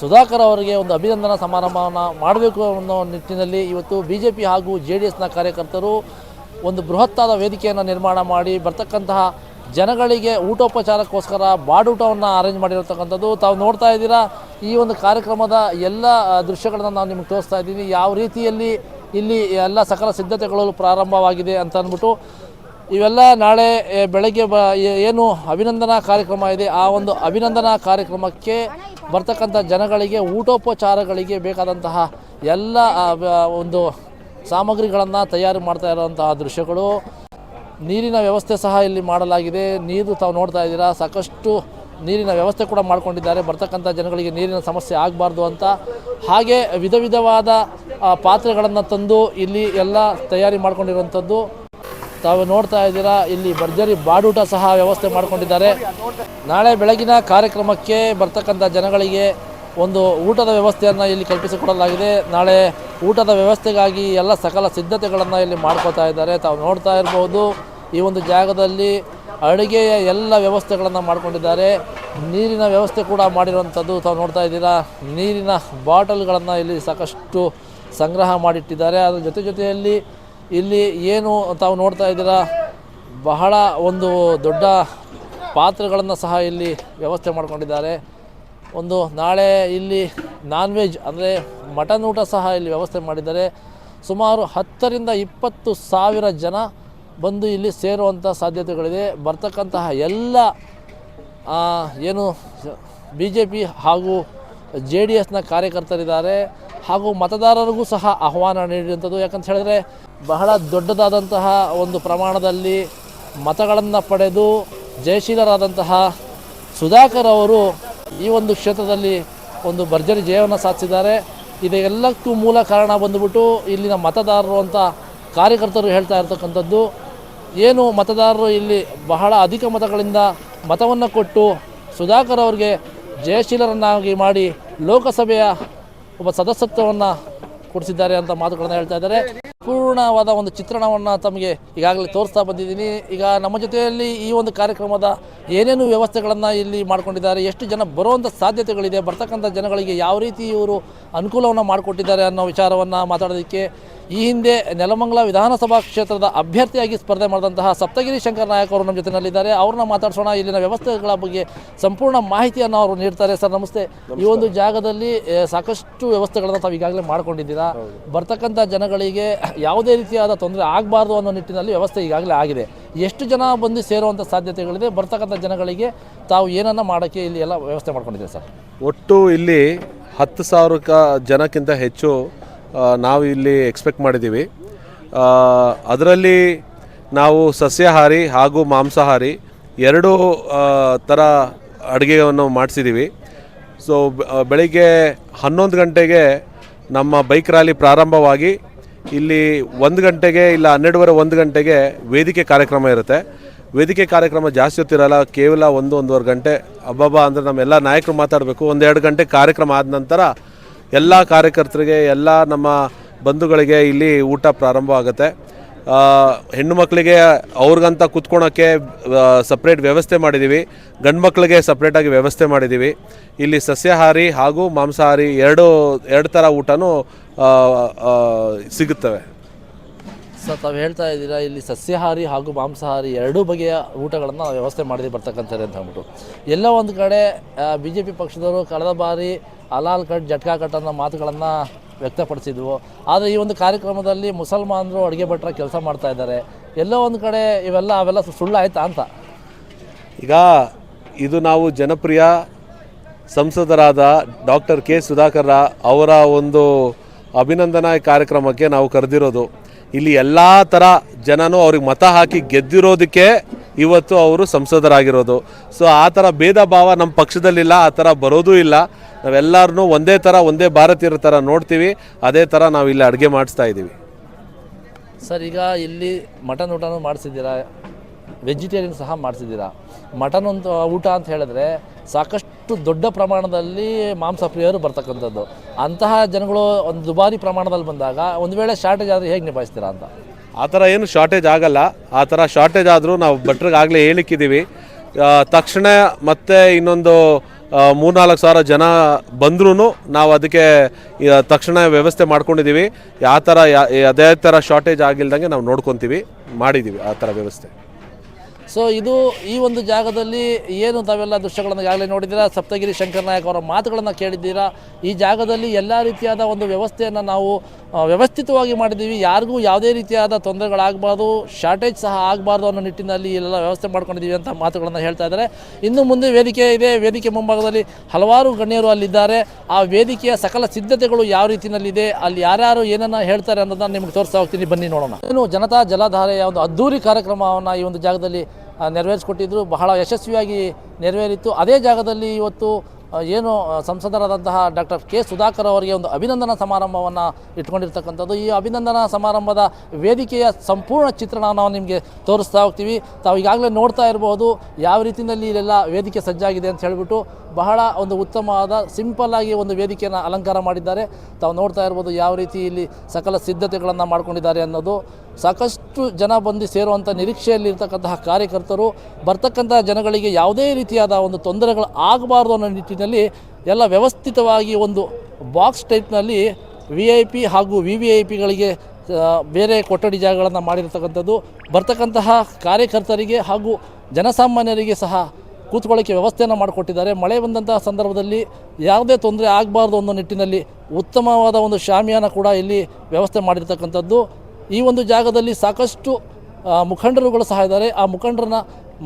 ಸುಧಾಕರ್ ಅವರಿಗೆ ಒಂದು ಅಭಿನಂದನಾ ಸಮಾರಂಭವನ್ನು ಮಾಡಬೇಕು ಅನ್ನೋ ನಿಟ್ಟಿನಲ್ಲಿ ಇವತ್ತು ಬಿ ಜೆ ಪಿ ಹಾಗೂ ಜೆ ಡಿ ಎಸ್ನ ಕಾರ್ಯಕರ್ತರು ಒಂದು ಬೃಹತ್ತಾದ ವೇದಿಕೆಯನ್ನು ನಿರ್ಮಾಣ ಮಾಡಿ ಬರ್ತಕ್ಕಂತಹ ಜನಗಳಿಗೆ ಊಟೋಪಚಾರಕ್ಕೋಸ್ಕರ ಬಾಡೂಟವನ್ನು ಅರೇಂಜ್ ಮಾಡಿರತಕ್ಕಂಥದ್ದು. ತಾವು ನೋಡ್ತಾ ಇದ್ದೀರಾ, ಈ ಒಂದು ಕಾರ್ಯಕ್ರಮದ ಎಲ್ಲ ದೃಶ್ಯಗಳನ್ನು ನಾನು ನಿಮಗೆ ತೋರಿಸ್ತಾ ಇದ್ದೀನಿ. ಯಾವ ರೀತಿಯಲ್ಲಿ ಇಲ್ಲಿ ಎಲ್ಲ ಸಕಲ ಸಿದ್ಧತೆಗಳು ಪ್ರಾರಂಭವಾಗಿದೆ ಅಂತ ಅಂದ್ಬಿಟ್ಟು, ಇವೆಲ್ಲ ನಾಳೆ ಬೆಳಗ್ಗೆ ಬ ಏನು ಅಭಿನಂದನಾ ಕಾರ್ಯಕ್ರಮ ಇದೆ, ಆ ಒಂದು ಅಭಿನಂದನಾ ಕಾರ್ಯಕ್ರಮಕ್ಕೆ ಬರ್ತಕ್ಕಂಥ ಜನಗಳಿಗೆ, ಊಟೋಪಚಾರಗಳಿಗೆ ಬೇಕಾದಂತಹ ಎಲ್ಲ ಒಂದು ಸಾಮಗ್ರಿಗಳನ್ನು ತಯಾರು ಮಾಡ್ತಾ ಇರುವಂತಹ ದೃಶ್ಯಗಳು. ನೀರಿನ ವ್ಯವಸ್ಥೆ ಸಹ ಇಲ್ಲಿ ಮಾಡಲಾಗಿದೆ. ನೀರು ತಾವು ನೋಡ್ತಾ ಇದ್ದೀರಾ, ಸಾಕಷ್ಟು ನೀರಿನ ವ್ಯವಸ್ಥೆ ಕೂಡ ಮಾಡ್ಕೊಂಡಿದ್ದಾರೆ. ಬರ್ತಕ್ಕಂಥ ಜನಗಳಿಗೆ ನೀರಿನ ಸಮಸ್ಯೆ ಆಗಬಾರ್ದು ಅಂತ. ಹಾಗೆ ವಿಧ ವಿಧವಾದ ಪಾತ್ರೆಗಳನ್ನು ತಂದು ಇಲ್ಲಿ ಎಲ್ಲ ತಯಾರಿ ಮಾಡ್ಕೊಂಡಿರುವಂಥದ್ದು. ತಾವು ನೋಡ್ತಾ ಇದ್ದೀರಾ, ಇಲ್ಲಿ ಭರ್ಜರಿ ಬಾಡೂಟ ಸಹ ವ್ಯವಸ್ಥೆ ಮಾಡಿಕೊಂಡಿದ್ದಾರೆ. ನಾಳೆ ಬೆಳಗಿನ ಕಾರ್ಯಕ್ರಮಕ್ಕೆ ಬರ್ತಕ್ಕಂಥ ಜನಗಳಿಗೆ ಒಂದು ಊಟದ ವ್ಯವಸ್ಥೆಯನ್ನು ಇಲ್ಲಿ ಕಲ್ಪಿಸಿಕೊಡಲಾಗಿದೆ. ನಾಳೆ ಊಟದ ವ್ಯವಸ್ಥೆಗಾಗಿ ಎಲ್ಲ ಸಕಲ ಸಿದ್ಧತೆಗಳನ್ನು ಇಲ್ಲಿ ಮಾಡ್ಕೋತಾ ಇದ್ದಾರೆ. ತಾವು ನೋಡ್ತಾ ಇರ್ಬೋದು, ಈ ಒಂದು ಜಾಗದಲ್ಲಿ ಅಡುಗೆಯ ಎಲ್ಲ ವ್ಯವಸ್ಥೆಗಳನ್ನು ಮಾಡ್ಕೊಂಡಿದ್ದಾರೆ. ನೀರಿನ ವ್ಯವಸ್ಥೆ ಕೂಡ ಮಾಡಿರುವಂಥದ್ದು ತಾವು ನೋಡ್ತಾ ಇದ್ದೀರಾ. ನೀರಿನ ಬಾಟಲ್ಗಳನ್ನು ಇಲ್ಲಿ ಸಾಕಷ್ಟು ಸಂಗ್ರಹ ಮಾಡಿಟ್ಟಿದ್ದಾರೆ. ಅದರ ಜೊತೆ ಜೊತೆಯಲ್ಲಿ ಇಲ್ಲಿ ಏನು ತಾವು ನೋಡ್ತಾ ಇದ್ದೀರಾ, ಬಹಳ ಒಂದು ದೊಡ್ಡ ಪಾತ್ರೆಗಳನ್ನು ಸಹ ಇಲ್ಲಿ ವ್ಯವಸ್ಥೆ ಮಾಡಿಕೊಂಡಿದ್ದಾರೆ. ಒಂದು ನಾಳೆ ಇಲ್ಲಿ ನಾನ್ ವೆಜ್ ಅಂದರೆ ಮಟನ್ ಊಟ ಸಹ ಇಲ್ಲಿ ವ್ಯವಸ್ಥೆ ಮಾಡಿದ್ದಾರೆ. ಸುಮಾರು ಹತ್ತರಿಂದ ಇಪ್ಪತ್ತು ಸಾವಿರ ಜನ ಬಂದು ಇಲ್ಲಿ ಸೇರುವಂಥ ಸಾಧ್ಯತೆಗಳಿದೆ. ಬರ್ತಕ್ಕಂತಹ ಎಲ್ಲ ಏನು ಬಿ ಜೆ ಪಿ ಹಾಗೂ ಜೆ ಡಿ ಎಸ್ನ ಕಾರ್ಯಕರ್ತರಿದ್ದಾರೆ. ಹಾಗೂ ಮತದಾರರಿಗೂ ಸಹ ಆಹ್ವಾನ ನೀಡಿದಂಥದ್ದು. ಯಾಕಂತ ಹೇಳಿದ್ರೆ ಬಹಳ ದೊಡ್ಡದಾದಂತಹ ಒಂದು ಪ್ರಮಾಣದಲ್ಲಿ ಮತಗಳನ್ನು ಪಡೆದು ಜಯಶೀಲರಾದಂತಹ ಸುಧಾಕರ್ ಅವರು ಈ ಒಂದು ಕ್ಷೇತ್ರದಲ್ಲಿ ಒಂದು ಭರ್ಜರಿ ಜಯವನ್ನು ಸಾಧಿಸಿದ್ದಾರೆ. ಇದೆಲ್ಲಕ್ಕೂ ಮೂಲ ಕಾರಣ ಬಂದುಬಿಟ್ಟು ಇಲ್ಲಿನ ಮತದಾರರು ಅಂತ ಕಾರ್ಯಕರ್ತರು ಹೇಳ್ತಾ ಇರ್ತಕ್ಕಂಥದ್ದು. ಏನು ಮತದಾರರು ಇಲ್ಲಿ ಬಹಳ ಅಧಿಕ ಮತಗಳಿಂದ ಮತವನ್ನು ಕೊಟ್ಟು ಸುಧಾಕರ್ ಅವರಿಗೆ ಜಯಶೀಲರನ್ನಾಗಿ ಮಾಡಿ ಲೋಕಸಭೆಯ ಒಬ್ಬ ಸದಸ್ಯತ್ವವನ್ನು ಕೊಡಿಸಿದ್ದಾರೆ ಅಂತ ಮಾತುಗಳನ್ನು ಹೇಳ್ತಾ ಇದ್ದಾರೆ. ಪೂರ್ಣವಾದ ಒಂದು ಚಿತ್ರಣವನ್ನು ತಮಗೆ ಈಗಾಗಲೇ ತೋರಿಸ್ತಾ ಬಂದಿದ್ದೀನಿ. ಈಗ ನಮ್ಮ ಜೊತೆಯಲ್ಲಿ ಈ ಒಂದು ಕಾರ್ಯಕ್ರಮದ ಏನೇನು ವ್ಯವಸ್ಥೆಗಳನ್ನು ಇಲ್ಲಿ ಮಾಡ್ಕೊಂಡಿದ್ದಾರೆ ಎಷ್ಟು ಜನ ಬರುವಂಥ ಸಾಧ್ಯತೆಗಳಿದೆ ಬರ್ತಕ್ಕಂಥ ಜನಗಳಿಗೆ ಯಾವ ರೀತಿ ಇವರು ಅನುಕೂಲವನ್ನು ಮಾಡಿಕೊಟ್ಟಿದ್ದಾರೆ ಅನ್ನೋ ವಿಚಾರವನ್ನು ಮಾತಾಡೋದಕ್ಕೆ ಈ ಹಿಂದೆ ನೆಲಮಂಗಲ ವಿಧಾನಸಭಾ ಕ್ಷೇತ್ರದ ಅಭ್ಯರ್ಥಿಯಾಗಿ ಸ್ಪರ್ಧೆ ಮಾಡಿದಂತಹ ಸಪ್ತಗಿರಿ ಶಂಕರ್ ನಾಯಕ್ ಅವರು ನಮ್ಮ ಜೊತೆಯಲ್ಲಿದ್ದಾರೆ ಅವ್ರನ್ನ ಮಾತಾಡ್ಸೋಣ. ಇಲ್ಲಿನ ವ್ಯವಸ್ಥೆಗಳ ಬಗ್ಗೆ ಸಂಪೂರ್ಣ ಮಾಹಿತಿಯನ್ನು ಅವರು ನೀಡ್ತಾರೆ. ಸರ್ ನಮಸ್ತೆ. ಈ ಒಂದು ಜಾಗದಲ್ಲಿ ಸಾಕಷ್ಟು ವ್ಯವಸ್ಥೆಗಳನ್ನು ತಾವು ಈಗಾಗಲೇ ಮಾಡ್ಕೊಂಡಿದ್ದೀರಾ. ಬರ್ತಕ್ಕಂಥ ಜನಗಳಿಗೆ ಯಾವುದೇ ರೀತಿಯಾದ ತೊಂದರೆ ಆಗಬಾರ್ದು ಅನ್ನೋ ನಿಟ್ಟಿನಲ್ಲಿ ವ್ಯವಸ್ಥೆ ಈಗಾಗಲೇ ಆಗಿದೆ. ಎಷ್ಟು ಜನ ಬಂದು ಸೇರುವಂಥ ಸಾಧ್ಯತೆಗಳಿದೆ? ಬರ್ತಕ್ಕಂಥ ಜನಗಳಿಗೆ ತಾವು ಏನನ್ನ ಮಾಡೋಕ್ಕೆ ಇಲ್ಲಿ ಎಲ್ಲ ವ್ಯವಸ್ಥೆ ಮಾಡ್ಕೊಂಡಿದ್ದೀವಿ ಸರ್? ಒಟ್ಟು ಇಲ್ಲಿ ಹತ್ತು ಸಾವಿರಕ್ಕ ಜನಕ್ಕಿಂತ ಹೆಚ್ಚು ನಾವು ಇಲ್ಲಿ ಎಕ್ಸ್ಪೆಕ್ಟ್ ಮಾಡಿದ್ದೀವಿ. ಅದರಲ್ಲಿ ನಾವು ಸಸ್ಯಾಹಾರಿ ಹಾಗೂ ಮಾಂಸಾಹಾರಿ ಎರಡು ಥರ ಅಡುಗೆಯನ್ನು ಮಾಡಿಸಿದ್ದೀವಿ. ಸೊ ಬೆಳಿಗ್ಗೆ ಹನ್ನೊಂದು ಗಂಟೆಗೆ ನಮ್ಮ ಬೈಕ್ ರ್ಯಾಲಿ ಪ್ರಾರಂಭವಾಗಿ ಇಲ್ಲಿ ಒಂದು ಗಂಟೆಗೆ ಇಲ್ಲ ಹನ್ನೆರಡುವರೆ ಒಂದು ಗಂಟೆಗೆ ವೇದಿಕೆ ಕಾರ್ಯಕ್ರಮ ಇರುತ್ತೆ. ವೇದಿಕೆ ಕಾರ್ಯಕ್ರಮ ಜಾಸ್ತಿ ಹೊತ್ತಿರಲ್ಲ ಕೇವಲ ಒಂದು, ಒಂದೂವರೆ ಗಂಟೆ. ಅಬ್ಬಬ್ಬ, ಅಂದರೆ ನಮ್ಮೆಲ್ಲ ನಾಯಕರು ಮಾತಾಡಬೇಕು. ಒಂದೆರಡು ಗಂಟೆ ಕಾರ್ಯಕ್ರಮ ಆದ ನಂತರ ಎಲ್ಲ ಕಾರ್ಯಕರ್ತರಿಗೆ, ಎಲ್ಲ ನಮ್ಮ ಬಂಧುಗಳಿಗೆ ಇಲ್ಲಿ ಊಟ ಪ್ರಾರಂಭ ಆಗುತ್ತೆ. ಹೆಣ್ಣು ಮಕ್ಕಳಿಗೆ ಅವ್ರಿಗಂತ ಕೂತ್ಕೊಳೋಕ್ಕೆ ಸಪ್ರೇಟ್ ವ್ಯವಸ್ಥೆ ಮಾಡಿದ್ದೀವಿ ಗಂಡು ಮಕ್ಕಳಿಗೆ ಸಪ್ರೇಟಾಗಿ ವ್ಯವಸ್ಥೆ ಮಾಡಿದ್ದೀವಿ ಇಲ್ಲಿ ಸಸ್ಯಾಹಾರಿ ಹಾಗೂ ಮಾಂಸಾಹಾರಿ ಎರಡು ಎರಡು ಥರ ಊಟನೂ ಸಿಗುತ್ತವೆ. ಸರ್ ತಾವು ಹೇಳ್ತಾ ಇದ್ದೀರಾ ಇಲ್ಲಿ ಸಸ್ಯಾಹಾರಿ ಹಾಗೂ ಮಾಂಸಾಹಾರಿ ಎರಡೂ ಬಗೆಯ ಊಟಗಳನ್ನು ವ್ಯವಸ್ಥೆ ಮಾಡಿದೆ ಬರ್ತಕ್ಕಂಥದ್ದು ಅಂತ ಹೇಳ್ಬಿಟ್ಟು ಎಲ್ಲ ಒಂದು ಕಡೆ ಬಿ ಜೆ ಪಿ ಪಕ್ಷದವರು ಕಳೆದ ಬಾರಿ ಅಲಾಲ್ ಕಟ್ ಜಟ್ಕಾ ಕಟ್ ಅನ್ನೋ ಮಾತುಗಳನ್ನು ವ್ಯಕ್ತಪಡಿಸಿದ್ವು. ಆದರೆ ಈ ಒಂದು ಕಾರ್ಯಕ್ರಮದಲ್ಲಿ ಮುಸಲ್ಮಾನರು ಅಡುಗೆ ಭಟ್ರ ಕೆಲಸ ಮಾಡ್ತಾ ಇದ್ದಾರೆ. ಎಲ್ಲೋ ಒಂದು ಕಡೆ ಇವೆಲ್ಲ ಅವೆಲ್ಲ ಸುಳ್ಳು ಆಯ್ತಾ ಅಂತ? ಈಗ ಇದು ನಾವು ಜನಪ್ರಿಯ ಸಂಸದರಾದ ಡಾಕ್ಟರ್ ಕೆ. ಸುಧಾಕರ್ ಅವರ ಒಂದು ಅಭಿನಂದನಾ ಕಾರ್ಯಕ್ರಮಕ್ಕೆ ನಾವು ಕರೆದಿರೋದು. ಇಲ್ಲಿ ಎಲ್ಲ ಥರ ಜನನೂ ಅವ್ರಿಗೆ ಮತ ಹಾಕಿ ಗೆದ್ದಿರೋದಕ್ಕೆ ಇವತ್ತು ಅವರು ಸಂಸದರಾಗಿರೋದು. ಸೊ ಆ ಥರ ಭೇದ ಭಾವ ನಮ್ಮ ಪಕ್ಷದಲ್ಲಿಲ್ಲ, ಆ ಥರ ಬರೋದೂ ಇಲ್ಲ. ನಾವೆಲ್ಲರನ್ನೂ ಒಂದೇ ಥರ ಒಂದೇ ಭಾರತೀಯರ ಥರ ನೋಡ್ತೀವಿ. ಅದೇ ಥರ ನಾವು ಇಲ್ಲಿ ಅಡುಗೆ ಮಾಡಿಸ್ತಾ ಇದ್ದೀವಿ. ಸರ್, ಈಗ ಇಲ್ಲಿ ಮಟನ್ ಊಟನೂ ಮಾಡಿಸಿದ್ದೀರಾ? ವೆಜಿಟೇರಿಯನ್ ಸಹ ಮಾಡಿಸಿದ್ದೀರಾ? ಮಟನ್ ಒಂದು ಊಟ ಅಂತ ಹೇಳಿದ್ರೆ ಸಾಕಷ್ಟು ದೊಡ್ಡ ಪ್ರಮಾಣದಲ್ಲಿ ಮಾಂಸ ಪ್ರಿಯರು ಬರ್ತಕ್ಕಂಥದ್ದು. ಅಂತಹ ಜನಗಳು ಒಂದು ದುಬಾರಿ ಪ್ರಮಾಣದಲ್ಲಿ ಬಂದಾಗ ಒಂದು ವೇಳೆ ಶಾರ್ಟೇಜ್ ಆದರೆ ಹೇಗೆ ನಿಭಾಯಿಸ್ತೀರಾ ಅಂತ? ಆ ಥರ ಏನು ಶಾರ್ಟೇಜ್ ಆಗಲ್ಲ. ಆ ಥರ ಶಾರ್ಟೇಜ್ ಆದರೂ ನಾವು ಭಟ್ರಿಗೆ ಆಗಲೇ ಹೇಳಿಕ್ಕಿದ್ದೀವಿ ತಕ್ಷಣ ಮತ್ತೆ ಇನ್ನೊಂದು ಮೂರ್ನಾಲ್ಕು ಸಾವಿರ ಜನ ಬಂದ್ರೂ ನಾವು ಅದಕ್ಕೆ ತಕ್ಷಣ ವ್ಯವಸ್ಥೆ ಮಾಡ್ಕೊಂಡಿದ್ದೀವಿ ಯಾವ ಥರ, ಯಾ, ಅದೇ ಥರ ಶಾರ್ಟೇಜ್ ಆಗಿಲ್ದಂಗೆ ನಾವು ನೋಡ್ಕೊತೀವಿ ಮಾಡಿದ್ದೀವಿ ಆ ಥರ ವ್ಯವಸ್ಥೆ. ಸೊ ಇದು ಈ ಒಂದು ಜಾಗದಲ್ಲಿ ಏನು ತಾವೆಲ್ಲ ದೃಶ್ಯಗಳನ್ನು ಈಗಾಗಲೇ ನೋಡಿದ್ದೀರಾ? ಸಪ್ತಗಿರಿ ಶಂಕರ್ ನಾಯಕ್ ಅವರ ಮಾತುಗಳನ್ನು ಕೇಳಿದ್ದೀರಾ? ಈ ಜಾಗದಲ್ಲಿ ಎಲ್ಲ ರೀತಿಯಾದ ಒಂದು ವ್ಯವಸ್ಥೆಯನ್ನು ನಾವು ವ್ಯವಸ್ಥಿತವಾಗಿ ಮಾಡಿದ್ದೀವಿ. ಯಾರಿಗೂ ಯಾವುದೇ ರೀತಿಯಾದ ತೊಂದರೆಗಳಾಗಬಾರ್ದು ಶಾರ್ಟೇಜ್ ಸಹ ಆಗಬಾರ್ದು ಅನ್ನೋ ನಿಟ್ಟಿನಲ್ಲಿ ಎಲ್ಲ ವ್ಯವಸ್ಥೆ ಮಾಡ್ಕೊಂಡಿದ್ದೀವಿ ಅಂತ ಮಾತುಗಳನ್ನು ಹೇಳ್ತಾ ಇದ್ದಾರೆ. ಇನ್ನು ಮುಂದೆ ವೇದಿಕೆ ಇದೆ. ವೇದಿಕೆ ಮುಂಭಾಗದಲ್ಲಿ ಹಲವಾರು ಗಣ್ಯರು ಅಲ್ಲಿದ್ದಾರೆ. ಆ ವೇದಿಕೆಯ ಸಕಲ ಸಿದ್ಧತೆಗಳು ಯಾವ ರೀತಿಯಲ್ಲಿದೆ, ಅಲ್ಲಿ ಯಾರ್ಯಾರು ಏನನ್ನ ಹೇಳ್ತಾರೆ ಅನ್ನೋದನ್ನ ನಿಮ್ಗೆ ತೋರಿಸ್ತಾ ಹೋಗ್ತೀನಿ. ಬನ್ನಿ ನೋಡೋಣ. ಏನು ಜನತಾ ಜಲಧಾರೆಯ ಒಂದು ಅದ್ದೂರಿ ಕಾರ್ಯಕ್ರಮವನ್ನು ಈ ಒಂದು ಜಾಗದಲ್ಲಿ ನೆರವೇರಿಸಿಕೊಟ್ಟಿದ್ರು. ಬಹಳ ಯಶಸ್ವಿಯಾಗಿ ನೆರವೇರಿತ್ತು ಅದೇ ಜಾಗದಲ್ಲಿ ಇವತ್ತು ಏನು ಸಂಸದರಾದಂತಹ ಡಾಕ್ಟರ್ ಕೆ ಸುಧಾಕರ್ ಅವರಿಗೆ ಒಂದು ಅಭಿನಂದನಾ ಸಮಾರಂಭವನ್ನು ಇಟ್ಕೊಂಡಿರ್ತಕ್ಕಂಥದ್ದು. ಈ ಅಭಿನಂದನಾ ಸಮಾರಂಭದ ವೇದಿಕೆಯ ಸಂಪೂರ್ಣ ಚಿತ್ರಣ ನಾವು ನಿಮಗೆ ತೋರಿಸ್ತಾ ಹೋಗ್ತೀವಿ. ತಾವು ಈಗಾಗಲೇ ನೋಡ್ತಾ ಇರಬಹುದು ಯಾವ ರೀತಿಯಲ್ಲಿ ಇಲ್ಲೆಲ್ಲ ವೇದಿಕೆ ಸಜ್ಜಾಗಿದೆ ಅಂತ ಹೇಳಿಬಿಟ್ಟು ಬಹಳ ಒಂದು ಉತ್ತಮವಾದ, ಸಿಂಪಲ್ ಆಗಿ ಒಂದು ವೇದಿಕೆಯನ್ನು ಅಲಂಕಾರ ಮಾಡಿದ್ದಾರೆ. ತಾವು ನೋಡ್ತಾ ಇರ್ಬೋದು ಯಾವ ರೀತಿ ಇಲ್ಲಿ ಸಕಲ ಸಿದ್ಧತೆಗಳನ್ನು ಮಾಡ್ಕೊಂಡಿದ್ದಾರೆ ಅನ್ನೋದು. ಸಾಕಷ್ಟು ಜನ ಬಂದು ಸೇರುವಂಥ ನಿರೀಕ್ಷೆಯಲ್ಲಿರ್ತಕ್ಕಂತಹ ಕಾರ್ಯಕರ್ತರು, ಬರ್ತಕ್ಕಂಥ ಜನಗಳಿಗೆ ಯಾವುದೇ ರೀತಿಯಾದ ಒಂದು ತೊಂದರೆಗಳು ಆಗಬಾರ್ದು ಅನ್ನೋ ನಿಟ್ಟಿನಲ್ಲಿ ಎಲ್ಲ ವ್ಯವಸ್ಥಿತವಾಗಿ ಒಂದು ಬಾಕ್ಸ್ ಟೈಪ್ನಲ್ಲಿ ವಿ ಐ ಪಿ ಹಾಗೂ ವಿ ವಿ ಐ ಪಿಗಳಿಗೆ ಬೇರೆ ಕೊಠಡಿ ಜಾಗಗಳನ್ನು ಮಾಡಿರ್ತಕ್ಕಂಥದ್ದು, ಬರ್ತಕ್ಕಂತಹ ಕಾರ್ಯಕರ್ತರಿಗೆ ಹಾಗೂ ಜನಸಾಮಾನ್ಯರಿಗೆ ಸಹ ಕೂತ್ಕೊಳ್ಳೋಕ್ಕೆ ವ್ಯವಸ್ಥೆಯನ್ನು ಮಾಡಿಕೊಟ್ಟಿದ್ದಾರೆ. ಮಳೆ ಬಂದಂತಹ ಸಂದರ್ಭದಲ್ಲಿ ಯಾವುದೇ ತೊಂದರೆ ಆಗಬಾರ್ದು ಅನ್ನೋ ನಿಟ್ಟಿನಲ್ಲಿ ಉತ್ತಮವಾದ ಒಂದು ಶಾಮಿಯಾನ ಕೂಡ ಇಲ್ಲಿ ವ್ಯವಸ್ಥೆ ಮಾಡಿರ್ತಕ್ಕಂಥದ್ದು. ಈ ಒಂದು ಜಾಗದಲ್ಲಿ ಸಾಕಷ್ಟು ಮುಖಂಡರುಗಳು ಸಹ ಇದ್ದಾರೆ. ಆ ಮುಖಂಡರನ್ನ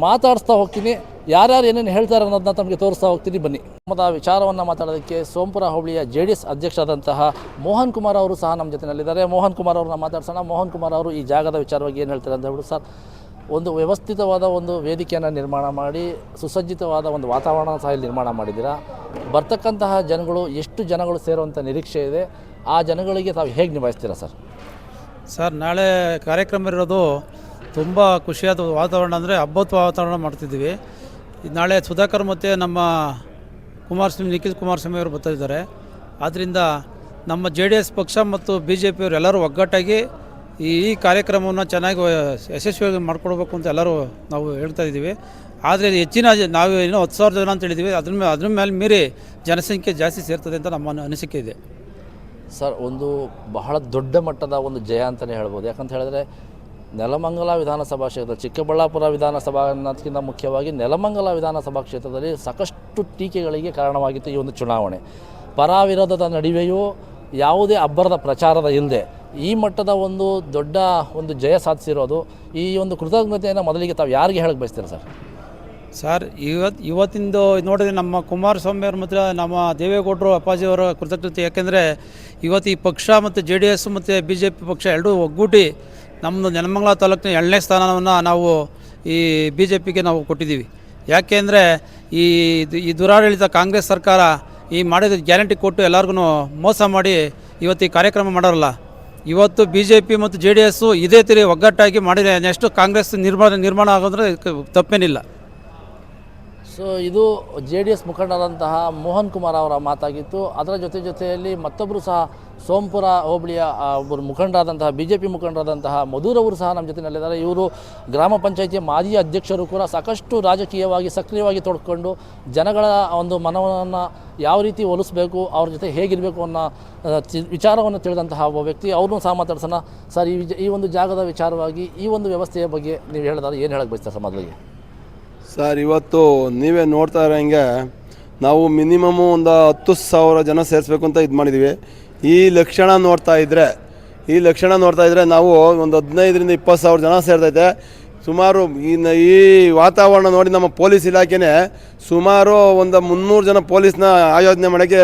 ಮಾತಾಡಿಸ್ತಾ ಹೋಗ್ತೀನಿ. ಯಾರ್ಯಾರು ಏನೇನು ಹೇಳ್ತಾರೆ ಅನ್ನೋದನ್ನ ತಮಗೆ ತೋರಿಸ್ತಾ ಹೋಗ್ತೀನಿ. ಬನ್ನಿ. ನಮ್ಮ ವಿಚಾರವನ್ನು ಮಾತಾಡೋದಕ್ಕೆ ಸೋಂಪುರ ಹೋಬಳಿಯ ಜೆ ಡಿ ಎಸ್ ಅಧ್ಯಕ್ಷರಾದಂತಹ ಮೋಹನ್ ಕುಮಾರ್ ಅವರು ಸಹ ನಮ್ಮ ಜೊತೆಯಲ್ಲಿದ್ದಾರೆ ಮೋಹನ್ ಕುಮಾರ್ ಅವ್ರನ್ನ ಮಾತಾಡ್ಸೋಣ. ಮೋಹನ್ ಕುಮಾರ್ ಅವರು ಈ ಜಾಗದ ವಿಚಾರವಾಗಿ ಏನು ಹೇಳ್ತಾರೆ ಅಂತ ಹೇಳ್ಬಿಟ್ಟು ಸರ್, ಒಂದು ವ್ಯವಸ್ಥಿತವಾದ ಒಂದು ವೇದಿಕೆಯನ್ನು ನಿರ್ಮಾಣ ಮಾಡಿ, ಸುಸಜ್ಜಿತವಾದ ಒಂದು ವಾತಾವರಣ ಸಹ ಇಲ್ಲಿ ನಿರ್ಮಾಣ ಮಾಡಿದ್ದೀರಾ? ಬರ್ತಕ್ಕಂತಹ ಜನಗಳು ಎಷ್ಟು ಜನಗಳು ಸೇರುವಂಥ ನಿರೀಕ್ಷೆ ಇದೆ? ಆ ಜನಗಳಿಗೆ ತಾವು ಹೇಗೆ ನಿಭಾಯಿಸ್ತೀರಾ ಸರ್? ಸರ್, ನಾಳೆ ಕಾರ್ಯಕ್ರಮ ಇರೋದು ತುಂಬ ಖುಷಿಯಾದ ವಾತಾವರಣ ಅಂದರೆ ಹಬ್ಬದ ವಾತಾವರಣ ಮಾಡ್ತಿದ್ದೀವಿ. ನಾಳೆ ಸುಧಾಕರ್ ಮತ್ತು ನಮ್ಮ ಕುಮಾರಸ್ವಾಮಿ, ನಿಖಿಲ್ ಕುಮಾರಸ್ವಾಮಿ ಅವರು ಬರ್ತಾಯಿದ್ದಾರೆ ಆದ್ದರಿಂದ ನಮ್ಮ ಜೆ ಡಿ ಎಸ್ ಪಕ್ಷ ಮತ್ತು ಬಿ ಜೆ ಪಿಯವರು ಎಲ್ಲರೂ ಒಗ್ಗಟ್ಟಾಗಿ ಈ ಈ ಕಾರ್ಯಕ್ರಮವನ್ನು ಚೆನ್ನಾಗಿ ಯಶಸ್ವಿಯಾಗಿ ಮಾಡಿಕೊಡ್ಬೇಕು ಅಂತ ಎಲ್ಲರೂ ನಾವು ಹೇಳ್ತಾ ಇದ್ದೀವಿ. ಆದರೆ ಹೆಚ್ಚಿನ ನಾವು ಏನೋ ಹತ್ತು ಸಾವಿರ ಜನ ಅಂತ ಹೇಳಿದ್ದೀವಿ ಅದ್ರ ಮೇಲೆ ಅದ್ರ ಮೇಲೆ ಮೀರಿ ಜನಸಂಖ್ಯೆ ಜಾಸ್ತಿ ಸೇರ್ತದೆ ಅಂತ ನಮ್ಮ ಅನಿಸಿಕೆ ಇದೆ. ಸರ್, ಒಂದು ಬಹಳ ದೊಡ್ಡ ಮಟ್ಟದ ಒಂದು ಜಯ ಅಂತಲೇ ಹೇಳ್ಬೋದು. ಯಾಕಂತ ಹೇಳಿದ್ರೆ, ನೆಲಮಂಗಲ ವಿಧಾನಸಭಾ ಕ್ಷೇತ್ರ ಚಿಕ್ಕಬಳ್ಳಾಪುರ ವಿಧಾನಸಭಾ ಅನ್ನೋದಕ್ಕಿಂತ ಮುಖ್ಯವಾಗಿ ನೆಲಮಂಗಲ ವಿಧಾನಸಭಾ ಕ್ಷೇತ್ರದಲ್ಲಿ ಸಾಕಷ್ಟು ಟೀಕೆಗಳಿಗೆ ಕಾರಣವಾಗಿತ್ತು ಈ ಒಂದು ಚುನಾವಣೆ. ಪರಾವಿರೋಧದ ನಡುವೆಯೂ ಯಾವುದೇ ಅಬ್ಬರದ ಪ್ರಚಾರದ ಇಲ್ಲದೆ ಈ ಮಟ್ಟದ ಒಂದು ದೊಡ್ಡ ಒಂದು ಜಯ ಸಾಧಿಸಿರೋದು ಈ ಒಂದು ಕೃತಜ್ಞತೆಯನ್ನು ಮೊದಲಿಗೆ ತಾವು ಯಾರಿಗೆ ಹೇಳಕ್ಕೆ ಬಯಸ್ತೀರಾ ಸರ್? ಸರ್ ಇವತ್ತು ಇವತ್ತಿಂದು ನೋಡಿದ್ರೆ ನಮ್ಮ ಕುಮಾರಸ್ವಾಮಿ ಅವ್ರ ಮತ್ತು ನಮ್ಮ ದೇವೇಗೌಡರು ಅಪ್ಪಾಜಿಯವರ ಕೃತಜ್ಞತೆ. ಯಾಕೆಂದರೆ ಇವತ್ತು ಈ ಪಕ್ಷ ಮತ್ತು ಜೆ ಡಿ ಎಸ್ ಮತ್ತು ಬಿ ಜೆ ಪಿ ಪಕ್ಷ ಎರಡೂ ಒಗ್ಗೂಡಿ ನಮ್ಮದು ನೆಲಮಂಗಲ ತಾಲೂಕಿನ ಎರಡನೇ ಸ್ಥಾನವನ್ನು ನಾವು ಈ ಬಿ ಜೆ ಪಿಗೆ ನಾವು ಕೊಟ್ಟಿದ್ದೀವಿ. ಯಾಕೆಂದರೆ ಈ ಈ ದುರಾಡಳಿತ ಕಾಂಗ್ರೆಸ್ ಸರ್ಕಾರ ಈ ಮಾಡಿದ ಗ್ಯಾರಂಟಿ ಕೊಟ್ಟು ಎಲ್ಲರಿಗೂ ಮೋಸ ಮಾಡಿ ಇವತ್ತು ಈ ಕಾರ್ಯಕ್ರಮ ಮಾಡೋರಲ್ಲ. ಇವತ್ತು ಬಿ ಜೆ ಪಿ ಮತ್ತು ಜೆ ಡಿ ಎಸ್ಸು ಇದೇ ತಿರಿ ಒಗ್ಗಟ್ಟಾಗಿ ಮಾಡಿದೆ. ನೆಕ್ಸ್ಟು ಕಾಂಗ್ರೆಸ್ ನಿರ್ಮಾಣ ನಿರ್ಮಾಣ ಆಗೋದ್ರೆ ತಪ್ಪೇನಿಲ್ಲ. ಸೊ ಇದು ಜೆ ಡಿ ಎಸ್ ಮುಖಂಡರಂತಹ ಮೋಹನ್ ಕುಮಾರ್ ಅವರ ಮಾತಾಗಿತ್ತು. ಅದರ ಜೊತೆ ಜೊತೆಯಲ್ಲಿ ಮತ್ತೊಬ್ಬರು ಸಹ ಸೋಂಪುರ ಹೋಬಳಿಯ ಒಬ್ಬರು ಮುಖಂಡರಾದಂತಹ ಬಿ ಜೆ ಪಿ ಮುಖಂಡರಾದಂತಹ ಮಧುರವರು ಸಹ ನಮ್ಮ ಜೊತೆಯಲ್ಲಿದ್ದಾರೆ. ಇವರು ಗ್ರಾಮ ಪಂಚಾಯಿತಿಯ ಮಾಜಿ ಅಧ್ಯಕ್ಷರು ಕೂಡ ಸಾಕಷ್ಟು ರಾಜಕೀಯವಾಗಿ ಸಕ್ರಿಯವಾಗಿ ತೊಡ್ಕೊಂಡು ಜನಗಳ ಒಂದು ಮನವನ್ನು ಯಾವ ರೀತಿ ಒಲಿಸಬೇಕು, ಅವ್ರ ಜೊತೆ ಹೇಗಿರಬೇಕು ಅನ್ನೋ ವಿಚಾರವನ್ನು ತಿಳಿದಂತಹ ಒಬ್ಬ ವ್ಯಕ್ತಿ. ಅವ್ರನ್ನೂ ಸಹ ಮಾತಾಡ್ಸೋಣ. ಸರ್, ಈ ಈ ಒಂದು ಜಾಗದ ವಿಚಾರವಾಗಿ ಈ ಒಂದು ವ್ಯವಸ್ಥೆಯ ಬಗ್ಗೆ ನೀವು ಹೇಳಿದಾರೆ ಏನು ಹೇಳಕ್ಕೆ ಬಯಸ್ತಾರೆ ಸರ್ ಮೊದಲಿಗೆ ಸರ್, ಇವತ್ತು ನೀವೇ ನೋಡ್ತಾ ಇರೋಂಗೆ ನಾವು ಮಿನಿಮಮ್ ಒಂದು ಹತ್ತು ಸಾವಿರ ಜನ ಸೇರಿಸ್ಬೇಕು ಅಂತ ಇದು ಮಾಡಿದ್ದೀವಿ ಈ ಲಕ್ಷಣ ನೋಡ್ತಾ ಇದ್ದರೆ ಈ ಲಕ್ಷಣ ನೋಡ್ತಾ ಇದ್ದರೆ ನಾವು ಒಂದು ಹದಿನೈದರಿಂದ ಇಪ್ಪತ್ತು ಸಾವಿರ ಜನ ಸೇರ್ತೈತೆ. ಸುಮಾರು ಇನ್ನು ಈ ವಾತಾವರಣ ನೋಡಿ ನಮ್ಮ ಪೊಲೀಸ್ ಇಲಾಖೆನೇ ಸುಮಾರು ಒಂದು ಮುನ್ನೂರು ಜನ ಪೊಲೀಸ್ನ ಆಯೋಜನೆ ಮಾಡೋಕ್ಕೆ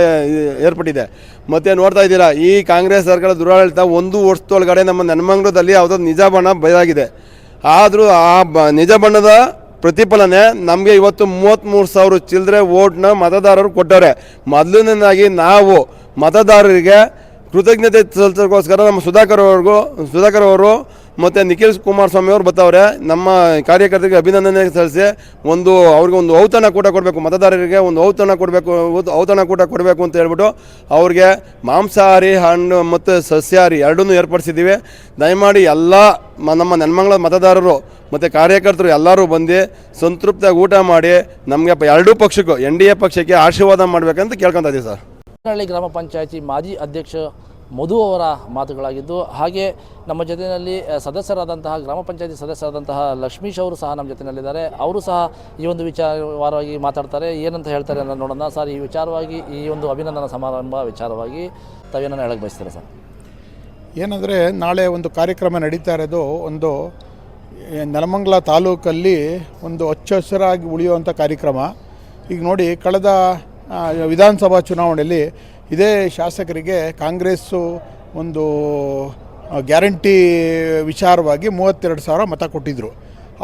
ಏರ್ಪಟ್ಟಿದೆ. ಮತ್ತು ನೋಡ್ತಾ ಇದ್ದೀರಾ, ಈ ಕಾಂಗ್ರೆಸ್ ಸರ್ಕಾರ ದುರಾಡಳಿತ ಒಂದು ವರ್ಷದೊಳಗಡೆ ನಮ್ಮ ನೆನಮಂಗ್ಲದಲ್ಲಿ ಯಾವುದೋ ನಿಜ ಬಣ್ಣ ಬಯಲಾಗಿದೆ. ಆದರೂ ಆ ಬ, ನಿಜ ಬಣ್ಣದ ಪ್ರತಿಫಲನೆ ನಮಗೆ ಇವತ್ತು ಮೂವತ್ತ್ಮೂರು ಸಾವಿರ ಚಿಲ್ಲರೆ ಓಟ್ನ ಮತದಾರರು ಕೊಟ್ಟವ್ರೆ. ಮೊದಲನೇದಾಗಿ ನಾವು ಮತದಾರರಿಗೆ ಕೃತಜ್ಞತೆ ಸಲ್ಲಿಸೋಕ್ಕೋಸ್ಕರ ನಮ್ಮ ಸುಧಾಕರ್ ಅವ್ರಿಗೂ ಸುಧಾಕರ್ ಅವರು ಮತ್ತು ನಿಖಿಲ್ ಕುಮಾರಸ್ವಾಮಿ ಅವರು ಬರ್ತಾವ್ರೆ ನಮ್ಮ ಕಾರ್ಯಕರ್ತರಿಗೆ ಅಭಿನಂದನೆ ಸಲ್ಲಿಸಿ ಒಂದು ಅವ್ರಿಗೆ ಒಂದು ಔತಣ ಕೂಟ ಕೊಡಬೇಕು, ಮತದಾರರಿಗೆ ಒಂದು ಔತಣ ಕೊಡಬೇಕು, ಔತಣ ಕೂಟ ಕೊಡಬೇಕು ಅಂತ ಹೇಳ್ಬಿಟ್ಟು ಅವ್ರಿಗೆ ಮಾಂಸಾಹಾರಿ ಹಣ್ಣು ಮತ್ತು ಸಸ್ಯಾಹಾರಿ ಎರಡನ್ನೂ ಏರ್ಪಡಿಸಿದ್ದೀವಿ. ದಯಮಾಡಿ ಎಲ್ಲ ಮ, ನಮ್ಮ ನೆನ್ಮಂಗ್ಲ ಮತದಾರರು ಮತ್ತು ಕಾರ್ಯಕರ್ತರು ಎಲ್ಲರೂ ಬಂದು ಸಂತೃಪ್ತಿಯಾಗಿ ಊಟ ಮಾಡಿ ನಮಗೆ ಎರಡೂ ಪಕ್ಷಕ್ಕೂ, ಎನ್ ಡಿ ಎ ಪಕ್ಷಕ್ಕೆ ಆಶೀರ್ವಾದ ಮಾಡಬೇಕಂತ ಕೇಳ್ಕೊತಾ ಇದ್ದೀವಿ ಸರ್. ಹಳ್ಳಿ ಗ್ರಾಮ ಪಂಚಾಯತಿ ಮಾಜಿ ಅಧ್ಯಕ್ಷ ಮಧು ಅವರ ಮಾತುಗಳಾಗಿದ್ದು, ಹಾಗೆ ನಮ್ಮ ಜೊತೆಯಲ್ಲಿ ಸದಸ್ಯರಾದಂತಹ, ಗ್ರಾಮ ಪಂಚಾಯತಿ ಸದಸ್ಯರಾದಂತಹ ಲಕ್ಷ್ಮೀಶ್ ಅವರು ಸಹ ನಮ್ಮ ಜೊತೆಯಲ್ಲಿದ್ದಾರೆ. ಅವರು ಸಹ ಈ ಒಂದು ವಿಚಾರವಾಗಿ ಮಾತಾಡ್ತಾರೆ. ಏನಂತ ಹೇಳ್ತಾರೆ ಅನ್ನೋದು ನೋಡೋಣ. ಸರ್, ಈ ವಿಚಾರವಾಗಿ, ಈ ಒಂದು ಅಭಿನಂದನಾ ಸಮಾರಂಭ ವಿಚಾರವಾಗಿ ತಾವೇನನ್ನು ಹೇಳಕ್ಕೆ ಬಯಸ್ತೀರಾ ಸರ್? ಏನಂದರೆ, ನಾಳೆ ಒಂದು ಕಾರ್ಯಕ್ರಮ ನಡೀತಾ ಇರೋದು ಒಂದು ನೆಲಮಂಗಲ ತಾಲೂಕಲ್ಲಿ ಒಂದು ಹಚ್ಚ ಹಸಿರಾಗಿ ಉಳಿಯುವಂಥ ಕಾರ್ಯಕ್ರಮ. ಈಗ ನೋಡಿ, ಕಳೆದ ವಿಧಾನಸಭಾ ಚುನಾವಣೆಯಲ್ಲಿ ಇದೇ ಶಾಸಕರಿಗೆ ಕಾಂಗ್ರೆಸ್ಸು ಒಂದು ಗ್ಯಾರಂಟಿ ವಿಚಾರವಾಗಿ ಮೂವತ್ತೆರಡು ಸಾವಿರ ಮತ ಕೊಟ್ಟಿದ್ದರು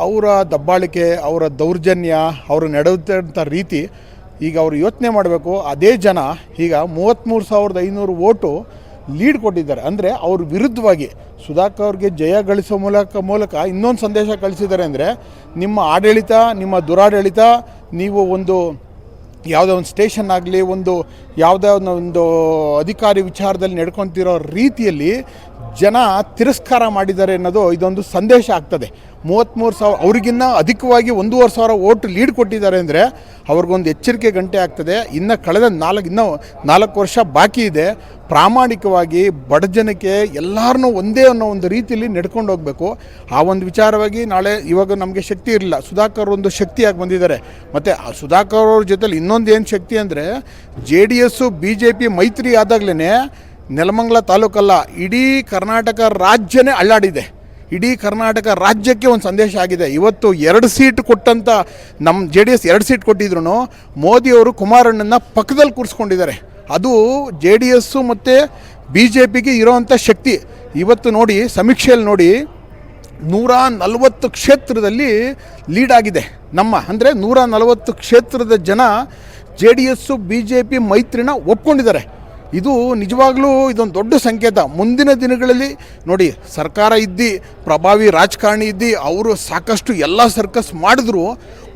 ಅವರ ದಬ್ಬಾಳಿಕೆ, ಅವರ ದೌರ್ಜನ್ಯ, ಅವರು ನಡೆದಂಥ ರೀತಿ ಈಗ ಅವರು ಯೋಚನೆ ಮಾಡಬೇಕು. ಅದೇ ಜನ ಈಗ ಮೂವತ್ತ್ಮೂರು ಸಾವಿರದ ಐನೂರು ಓಟು ಲೀಡ್ ಕೊಟ್ಟಿದ್ದಾರೆ. ಅಂದರೆ ಅವ್ರ ವಿರುದ್ಧವಾಗಿ ಸುಧಾಕರ್ ಅವ್ರಿಗೆ ಜಯ ಗಳಿಸೋ ಮೂಲಕ ಮೂಲಕ ಇನ್ನೊಂದು ಸಂದೇಶ ಕಳಿಸಿದ್ದಾರೆ ಅಂದರೆ, ನಿಮ್ಮ ಆಡಳಿತ, ನಿಮ್ಮ ದುರಾಡಳಿತ, ನೀವು ಒಂದು ಯಾವುದೋ ಒಂದು ಸ್ಟೇಷನ್ ಆಗಲಿ ಒಂದು ಯಾವುದೇ ಒಂದು ಅಧಿಕಾರಿ ವಿಚಾರದಲ್ಲಿ ನಡ್ಕೊತಿರೋ ರೀತಿಯಲ್ಲಿ ಜನ ತಿರಸ್ಕಾರ ಮಾಡಿದ್ದಾರೆ ಅನ್ನೋದು ಇದೊಂದು ಸಂದೇಶ ಆಗ್ತದೆ. ಮೂವತ್ತ್ಮೂರು ಸಾವಿರ ಅವ್ರಿಗಿನ್ನ ಅಧಿಕವಾಗಿ ಒಂದೂವರೆ ಸಾವಿರ ಓಟ್ ಲೀಡ್ ಕೊಟ್ಟಿದ್ದಾರೆ ಅಂದರೆ ಅವ್ರಿಗೊಂದು ಎಚ್ಚರಿಕೆ ಗಂಟೆ ಆಗ್ತದೆ. ಇನ್ನು ಕಳೆದ ನಾಲ್ಕು, ಇನ್ನೂ ನಾಲ್ಕು ವರ್ಷ ಬಾಕಿ ಇದೆ. ಪ್ರಾಮಾಣಿಕವಾಗಿ ಬಡ ಜನಕ್ಕೆ ಎಲ್ಲರನ್ನೂ ಒಂದೇ ಅನ್ನೋ ಒಂದು ರೀತಿಯಲ್ಲಿ ನಡ್ಕೊಂಡು ಹೋಗಬೇಕು. ಆ ಒಂದು ವಿಚಾರವಾಗಿ ನಾಳೆ ಇವಾಗ ನಮಗೆ ಶಕ್ತಿ ಇರಲಿಲ್ಲ. ಸುಧಾಕರ್ ಒಂದು ಶಕ್ತಿಯಾಗಿ ಬಂದಿದ್ದಾರೆ. ಮತ್ತು ಆ ಸುಧಾಕರ್ ಅವ್ರ ಜೊತೆಲಿ ಇನ್ನೊಂದು ಏನು ಶಕ್ತಿ ಅಂದರೆ J D S B J P ಮೈತ್ರಿ ಆದಾಗಲೇ ನೆಲಮಂಗಲ ತಾಲೂಕಲ್ಲ, ಇಡೀ ಕರ್ನಾಟಕ ರಾಜ್ಯನೇ ಅಳ್ಳಾಡಿದೆ. ಇಡೀ ಕರ್ನಾಟಕ ರಾಜ್ಯಕ್ಕೆ ಒಂದು ಸಂದೇಶ ಆಗಿದೆ. ಇವತ್ತು ಎರಡು ಸೀಟ್ ಕೊಟ್ಟಂಥ ನಮ್ಮ ಜೆ ಡಿ ಎಸ್ ಎರಡು ಸೀಟ್ ಕೊಟ್ಟಿದ್ರು ಮೋದಿಯವರು ಕುಮಾರಣ್ಣನ ಪಕ್ಕದಲ್ಲಿ ಕೂರಿಸ್ಕೊಂಡಿದ್ದಾರೆ. ಅದು ಜೆ ಡಿ ಎಸ್ಸು ಮತ್ತು ಬಿ ಜೆ ಪಿಗೆ ಇರೋವಂಥ ಶಕ್ತಿ. ಇವತ್ತು ನೋಡಿ ಸಮೀಕ್ಷೆಯಲ್ಲಿ ನೋಡಿ, ನೂರ ನಲವತ್ತು ಕ್ಷೇತ್ರದಲ್ಲಿ ಲೀಡ್ ಆಗಿದೆ. ನಮ್ಮ ಅಂದರೆ ನೂರ ನಲವತ್ತು ಕ್ಷೇತ್ರದ ಜನ J D S B J P ಮೈತ್ರಿನ ಒಪ್ಕೊಂಡಿದ್ದಾರೆ. ಇದು ನಿಜವಾಗ್ಲೂ ಇದೊಂದು ದೊಡ್ಡ ಸಂಕೇತ. ಮುಂದಿನ ದಿನಗಳಲ್ಲಿ ನೋಡಿ, ಸರ್ಕಾರ ಇದ್ದಿ, ಪ್ರಭಾವಿ ರಾಜಕಾರಣಿ ಇದ್ದಿ, ಅವರು ಸಾಕಷ್ಟು ಎಲ್ಲ ಸರ್ಕಸ್ ಮಾಡಿದ್ರು.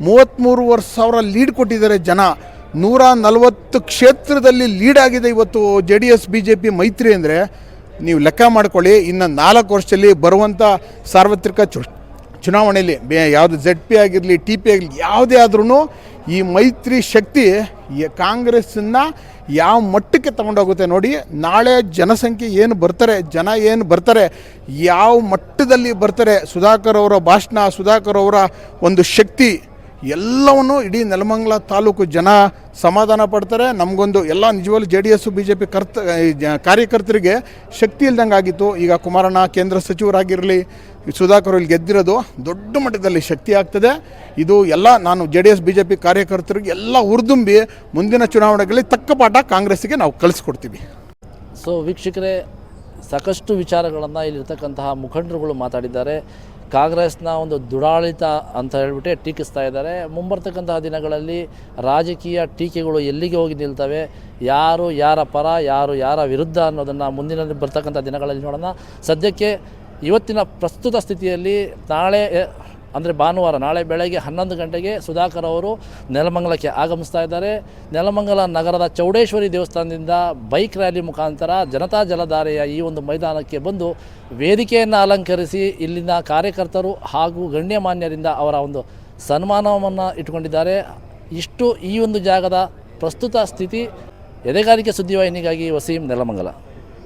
ಮೂವತ್ತ್ಮೂರು ವರ್ಷ ಸಾವಿರ ಲೀಡ್ ಕೊಟ್ಟಿದ್ದಾರೆ ಜನ. ನೂರ ನಲವತ್ತು ಕ್ಷೇತ್ರದಲ್ಲಿ ಲೀಡ್ ಆಗಿದೆ ಇವತ್ತು J D S B J P ಮೈತ್ರಿ ಅಂದರೆ. ನೀವು ಲೆಕ್ಕ ಮಾಡ್ಕೊಳ್ಳಿ, ಇನ್ನು ನಾಲ್ಕು ವರ್ಷದಲ್ಲಿ ಬರುವಂಥ ಸಾರ್ವತ್ರಿಕ ಚು ಚುನಾವಣೆಯಲ್ಲಿ, ಬೇ ಯಾವುದು ಜೆಡ್ ಪಿ ಆಗಿರಲಿ ಟಿ ಪಿ ಆಗಿರಲಿ, ಯಾವುದೇ ಆದ್ರೂ ಈ ಮೈತ್ರಿ ಶಕ್ತಿ ಕಾಂಗ್ರೆಸ್ಸನ್ನು ಯಾವ ಮಟ್ಟಕ್ಕೆ ತಗೊಂಡೋಗುತ್ತೆ ನೋಡಿ, ನಾಳೆ ಜನಸಂಖ್ಯೆ ಏನು ಬರ್ತಾರೆ, ಜನ ಏನು ಬರ್ತಾರೆ, ಯಾವ ಮಟ್ಟದಲ್ಲಿ ಬರ್ತಾರೆ, ಸುಧಾಕರ್ ಅವರ ಭಾಷಣ, ಸುಧಾಕರ್ ಅವರ ಒಂದು ಶಕ್ತಿ, ಎಲ್ಲವನ್ನು ಇಡೀ ನೆಲಮಂಗಲ ತಾಲೂಕು ಜನ ಸಮಾಧಾನ ಪಡ್ತಾರೆ. ನಮಗೊಂದು ಎಲ್ಲ ನಿಜವಾಗ್ಲೂ J D S B J P ಕರ್ತ, ಕಾರ್ಯಕರ್ತರಿಗೆ ಶಕ್ತಿ ಇಲ್ದಂಗೆ ಆಗಿತ್ತು ಈಗ ಕುಮಾರಣ್ಣ ಕೇಂದ್ರ ಸಚಿವರಾಗಿರಲಿ ಸುಧಾಕರ್ ಇಲ್ಲಿ ಗೆದ್ದಿರೋದು ದೊಡ್ಡ ಮಟ್ಟದಲ್ಲಿ ಶಕ್ತಿ ಆಗ್ತದೆ. ಇದು ಎಲ್ಲ ನಾನು J D S B J P ಕಾರ್ಯಕರ್ತರಿಗೆ ಎಲ್ಲ ಹುರಿದುಂಬಿ ಮುಂದಿನ ಚುನಾವಣೆಗಳಲ್ಲಿ ತಕ್ಕ ಪಾಠ ಕಾಂಗ್ರೆಸ್ಸಿಗೆ ನಾವು ಕಳಿಸ್ಕೊಡ್ತೀವಿ. ಸೊ ವೀಕ್ಷಕರೇ, ಸಾಕಷ್ಟು ವಿಚಾರಗಳನ್ನು ಇಲ್ಲಿರ್ತಕ್ಕಂತಹ ಮುಖಂಡರುಗಳು ಮಾತಾಡಿದ್ದಾರೆ. ಕಾಂಗ್ರೆಸ್ನ ಒಂದು ದುಡಾಳಿತ ಅಂತ ಹೇಳ್ಬಿಟ್ಟೆ ಟೀಕಿಸ್ತಾ ಇದ್ದಾರೆ. ಮುಂಬರ್ತಕ್ಕಂತಹ ದಿನಗಳಲ್ಲಿ ರಾಜಕೀಯ ಟೀಕೆಗಳು ಎಲ್ಲಿಗೆ ಹೋಗಿ ನಿಲ್ತವೆ, ಯಾರು ಯಾರ ಪರ, ಯಾರು ಯಾರ ವಿರುದ್ಧ ಅನ್ನೋದನ್ನು ಮುಂದಿನ ಬರ್ತಕ್ಕಂಥ ದಿನಗಳಲ್ಲಿ ನೋಡೋಣ. ಸದ್ಯಕ್ಕೆ ಇವತ್ತಿನ ಪ್ರಸ್ತುತ ಸ್ಥಿತಿಯಲ್ಲಿ ನಾಳೆ ಅಂದರೆ ಭಾನುವಾರ, ನಾಳೆ ಬೆಳಗ್ಗೆ ಹನ್ನೊಂದು ಗಂಟೆಗೆ ಸುಧಾಕರ್ ಅವರು ನೆಲಮಂಗಲಕ್ಕೆ ಆಗಮಿಸ್ತಾ ಇದ್ದಾರೆ. ನೆಲಮಂಗಲ ನಗರದ ಚೌಡೇಶ್ವರಿ ದೇವಸ್ಥಾನದಿಂದ ಬೈಕ್ ರ್ಯಾಲಿ ಮುಖಾಂತರ ಜನತಾ ಜಲಧಾರೆಯ ಈ ಒಂದು ಮೈದಾನಕ್ಕೆ ಬಂದು ವೇದಿಕೆಯನ್ನು ಅಲಂಕರಿಸಿ ಇಲ್ಲಿನ ಕಾರ್ಯಕರ್ತರು ಹಾಗೂ ಗಣ್ಯಮಾನ್ಯರಿಂದ ಅವರ ಒಂದು ಸನ್ಮಾನವನ್ನು ಇಟ್ಕೊಂಡಿದ್ದಾರೆ ಇಷ್ಟು ಈ ಒಂದು ಜಾಗದ ಪ್ರಸ್ತುತ ಸ್ಥಿತಿ. ಎದೆಗಾರಿಕೆ ಸುದ್ದಿವಾಹಿನಿಗಾಗಿ ವಸೀಂ ನೆಲಮಂಗಲ.